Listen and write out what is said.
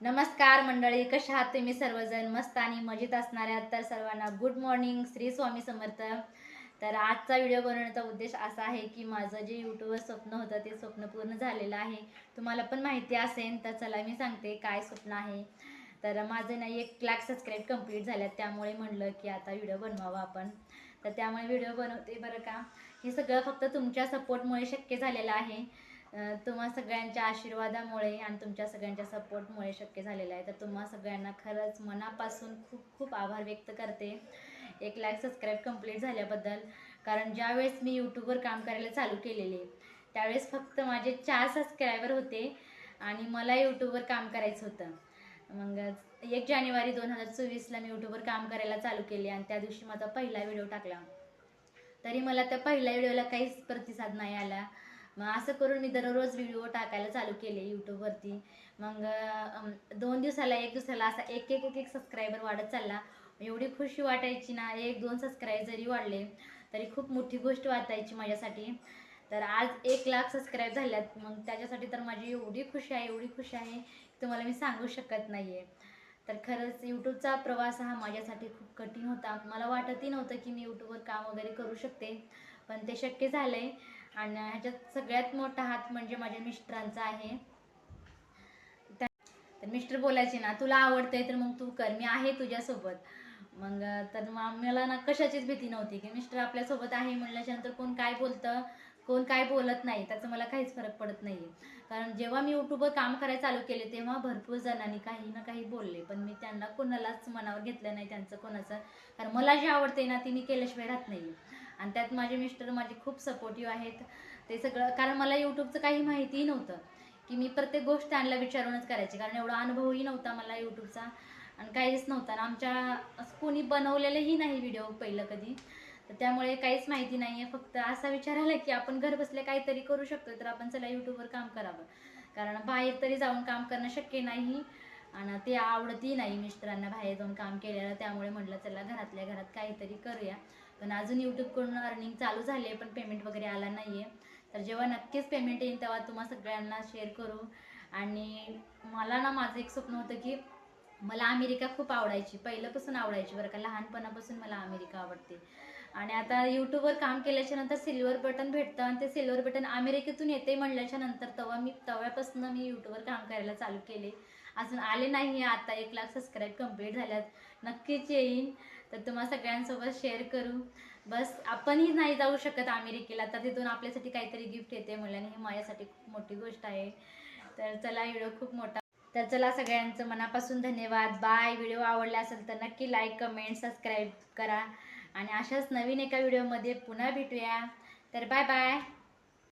नमस्कार मंडळी कशा आहात तुम्ही सर्वजण? मस्त आणि मजेत असणाऱ्या तर सर्वांना गुड मॉर्निंग श्री स्वामी समर्थ. तर आजचा व्हिडिओ बनवण्याचा उद्देश असा आहे की माझं जे यूट्यूबवर स्वप्न होतं ते स्वप्न पूर्ण झालेलं आहे. तुम्हाला पण माहिती असेल तर चला मी सांगते काय स्वप्न आहे. तर माझं ना एक लाख सबस्क्राईब कंप्लीट झाल्यात त्यामुळे म्हणलं की आता व्हिडिओ बनवावा आपण. तर त्यामुळे व्हिडिओ बनवते बरं का? हे सगळं फक्त तुमच्या सपोर्टमुळे शक्य झालेलं आहे. तुम्हा सगळ्यांच्या आशीर्वादामुळे आणि तुमच्या सगळ्यांच्या सपोर्टमुळे शक्य झालेलं आहे. तर तुम्हा सगळ्यांना खरंच मनापासून खूप खूप आभार व्यक्त करते. एक लाख सबस्क्राईब कंप्लीट झाल्याबद्दल. कारण ज्यावेळेस मी यूट्यूबवर काम करायला चालू केलेले त्यावेळेस फक्त माझे चार सबस्क्रायबर होते आणि मला यूट्यूबवर काम करायचं होतं. मग एक जानेवारी दोन हजार चोवीसला मी यूट्यूबवर काम करायला चालू केले आणि त्या दिवशी माझा पहिला व्हिडिओ टाकला. तरी मला त्या पहिल्या व्हिडिओला काहीच प्रतिसाद नाही आला. मग असं करून मी दररोज व्हिडिओ टाकायला चालू केले यूट्यूबवरती मग दोन दिवसाला एक दिवसाला असा एक एक एक एक सबस्क्रायबर वाढत चालला. एवढी खुशी वाटायची ना एक दोन सबस्क्राईब जरी वाढले तरी खूप मोठी गोष्ट वाटायची माझ्यासाठी. तर आज एक लाख सबस्क्राईब झाल्यात. मग त्याच्यासाठी तर माझी एवढी खुशी आहे एवढी खुशी आहे तुम्हाला मी सांगू शकत नाही आहे तर खरंच यूट्यूबचा प्रवास हा माझ्यासाठी खूप कठीण होता. मला वाटतही नव्हतं की मी यूट्यूबवर काम वगैरे करू शकते. पण ते शक्य झालं आहे आणि ह्याच्यात सगळ्यात मोठा हात म्हणजे माझ्या मिस्टरांचा आहे. तर मिस्टर बोलायचे ना तुला आवडतंय तर मग तू कर मी आहे तुझ्यासोबत. मग तर मग मला ना कशाचीच भीती नव्हती की मिस्टर आपल्यासोबत आहे म्हणल्याच्यानंतर कोण काय बोलतं कोण काय बोलत नाही त्याचं मला काहीच फरक पडत नाही कारण जेव्हा मी यूट्यूबवर काम करायला चालू केले तेव्हा भरपूर जणांनी काही ना काही बोलले पण मी त्यांना कोणालाच मनावर घेतलं नाही त्यांचं कोणाचं. कारण मला जे आवडते ना ती मी केल्याशिवाय राहत नाही आणि त्यात माझे मिस्टर माझे खूप सपोर्टिव्ह आहेत. ते सगळं कारण मला यूट्यूबचं काही माहितीही नव्हतं की मी प्रत्येक गोष्ट त्यांना विचारूनच करायची. कारण एवढा अनुभवही नव्हता मला यूट्यूबचा आणि काहीच नव्हता. आणि आमच्या कोणी बनवलेलंही नाही व्हिडिओ पहिलं कधी. तर त्यामुळे काहीच माहिती नाही आहे फक्त असा विचार आला की आपण घर बसल्या काहीतरी करू शकतो तर आपण चला यूट्यूबवर काम करावं. कारण बाहेर तरी जाऊन काम करणं शक्य नाही. आणि ते आवडतही नाही मिस्टरांना बाहेर जाऊन काम केलेलं. त्यामुळे म्हटलं चला घरातल्या घरात काहीतरी करूया. पण अजून यूट्यूबकडून अर्निंग चालू झाली आहे पण पेमेंट वगैरे आला नाही आहे तर जेव्हा नक्कीच पेमेंट येईल तेव्हा तुम्हा सगळ्यांना शेअर करू. आणि मला ना माझं एक स्वप्न होतं की मला अमेरिका खूप आवडायची. पहिल्यापासून आवडायची बरं का. लहानपणापासून मला अमेरिका आवडते. आणि आता यूट्यूबवर काम केल्याच्यानंतर सिल्वर बटन भेटतं आणि ते सिल्वर बटन अमेरिकेतून येते म्हणल्याच्या नंतर तेव्हा मी तव्यापासून मी यूट्यूबवर काम करायला चालू केले. अजून आले नाही आता. एक लाख सबस्क्राईब कंप्लीट झाल्यात. नक्कीच येईन. तर तुम्हा सगळ्यांसोबत शेअर करू. बस आपणही नाही जाऊ शकत अमेरिकेला. तर तिथून आपल्यासाठी काहीतरी गिफ्ट येते मुलांनी. ही माझ्यासाठी खूप मोठी गोष्ट आहे. तर चला व्हिडिओ खूप मोठा. तर चला सगळ्यांचं मनापासून धन्यवाद. बाय व्हिडिओ आवडला असेल तर नक्की लाईक कमेंट सबस्क्राईब करा. आणि अशाच नवीन एका व्हिडिओमध्ये पुन्हा भेटूया. तर बाय बाय